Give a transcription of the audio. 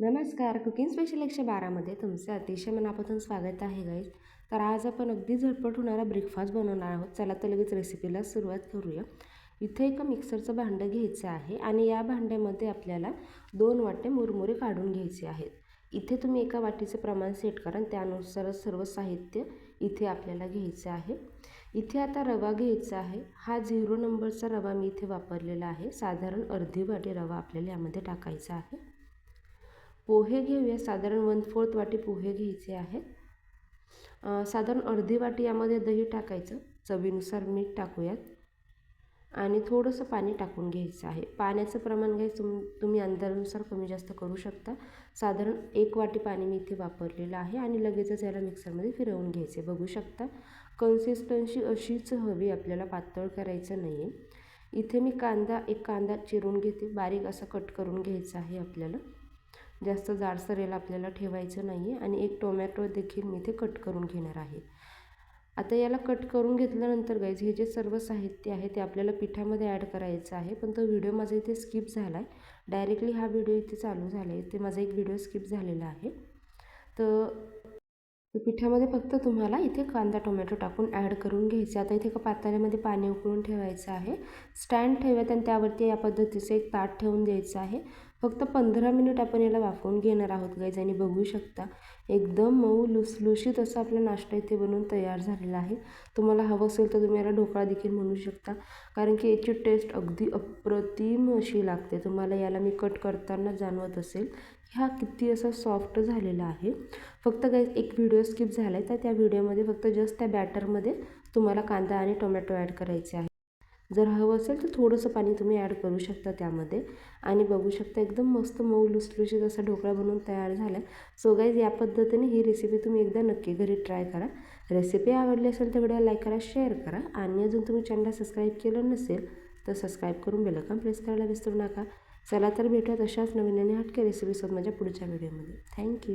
नमस्कार cooking special एकशे बारामध्ये तुमचं अतिशय मनापासून स्वागत आहे गाईज तर आज आपण अगदी झटपट होणारा ब्रेकफास्ट बनवणार आहोत. चला तर लगेच रेसिपीला सुरुवात करूया. इथे एका मिक्सरचं भांडं घ्यायचं आहे आणि या भांड्यामध्ये आपल्याला दोन वाटे मुरमुरे काढून घ्यायचे आहेत. इथे तुम्ही एका वाटीचं प्रमाण सेट करा त्यानुसारच सर्व साहित्य इथे आपल्याला घ्यायचं आहे. इथे आता रवा घ्यायचा आहे. हा झिरो नंबरचा रवा मी इथे वापरलेला आहे. साधारण अर्धी वाटी रवा आपल्याला यामध्ये टाकायचा आहे. पोहे घेऊया साधारण वन फोर्थ वाटी पोहे घ्यायचे आहेत. साधारण अर्धी वाटी यामध्ये दही टाकायचं चवीनुसार मीठ टाकूयात. आणि थोडंसं पाणी टाकून घ्यायचं आहे. पाण्याचं प्रमाण घ्याय तुम तुम्ही अंदाजानुसार कमी जास्त करू शकता. साधारण एक वाटी पाणी मी इथे वापरलेलं आहे आणि लगेचच याला मिक्सरमध्ये फिरवून घ्यायचे. बघू शकता कन्सिस्टन्सी अशीच हवी आपल्याला पातळ करायचं नाही आहे इथे मी कांदा एक कांदा चिरून घेते. बारीक असा कट करून घ्यायचा आहे आपल्याला. जास्त जाडसर याला आपल्याला ठेवायचं नाही आहे आणि एक टोमॅटो देखील मी इथे कट करून घेणार आहे. आता याला कट करून घेतल्यानंतर गाईज हे जे सर्व साहित्य आहे ते आपल्याला पिठामध्ये ॲड करायचं आहे पण तो व्हिडिओ माझा इथे स्किप झाला आहे डायरेक्टली हा व्हिडिओ इथे चालू झाला आहे इथे माझा एक व्हिडिओ स्किप झालेला आहे. तर पिठामध्ये फक्त तुम्हाला इथे कांदा टोमॅटो टाकून ॲड करून घ्यायचे. आता इथे एका पाताळ्यामध्ये पाणी उकळून ठेवायचं आहे. स्टँड ठेवत आणि त्यावरती या पद्धतीचं एक ताट ठेवून द्यायचं आहे. फक्त पंधरा मिनिट आपण याला वाफवून घेणार आहोत गाईज आणि बघू शकता. एकदम मऊ लुसलुशीत असा आपला नाश्ता इथे बनवून तयार झालेला आहे. तुम्हाला हवं असेल तर तुम्ही याला ढोकळा देखील म्हणू शकता. कारण की याची टेस्ट अगदी अप्रतिम अशी लागते. तुम्हाला याला मी कट करताना जाणवत असेल हा किती असा सॉफ्ट झालेला आहे. फक्त काही एक व्हिडिओ स्किप झाला आहे तर त्या व्हिडिओमध्ये फक्त जस्ट त्या बॅटरमध्ये तुम्हाला कांदा आणि टोमॅटो ॲड करायचे आहे जर हवं असेल तर थोडंसं पाणी तुम्ही ॲड करू शकता त्यामध्ये. आणि बघू शकता एकदम मस्त मऊ लुसलुशीत असा ढोकळा बनवून तयार झाला आहे सो गाईज या पद्धतीने ही रेसिपी तुम्ही एकदा नक्की घरी ट्राय करा. रेसिपी आवडली असेल तर व्हिडिओ लाईक करा शेअर करा. आणि अजून तुम्ही चॅनलला सबस्क्राईब केलं नसेल तर सबस्क्राईब करून बेलकम प्रेस करायला विसरू नका. चला तर भेटूयात अशाच नवीन आणि हटके रेसिपीसोबत माझ्या पुढच्या व्हिडिओमध्ये थँक्यू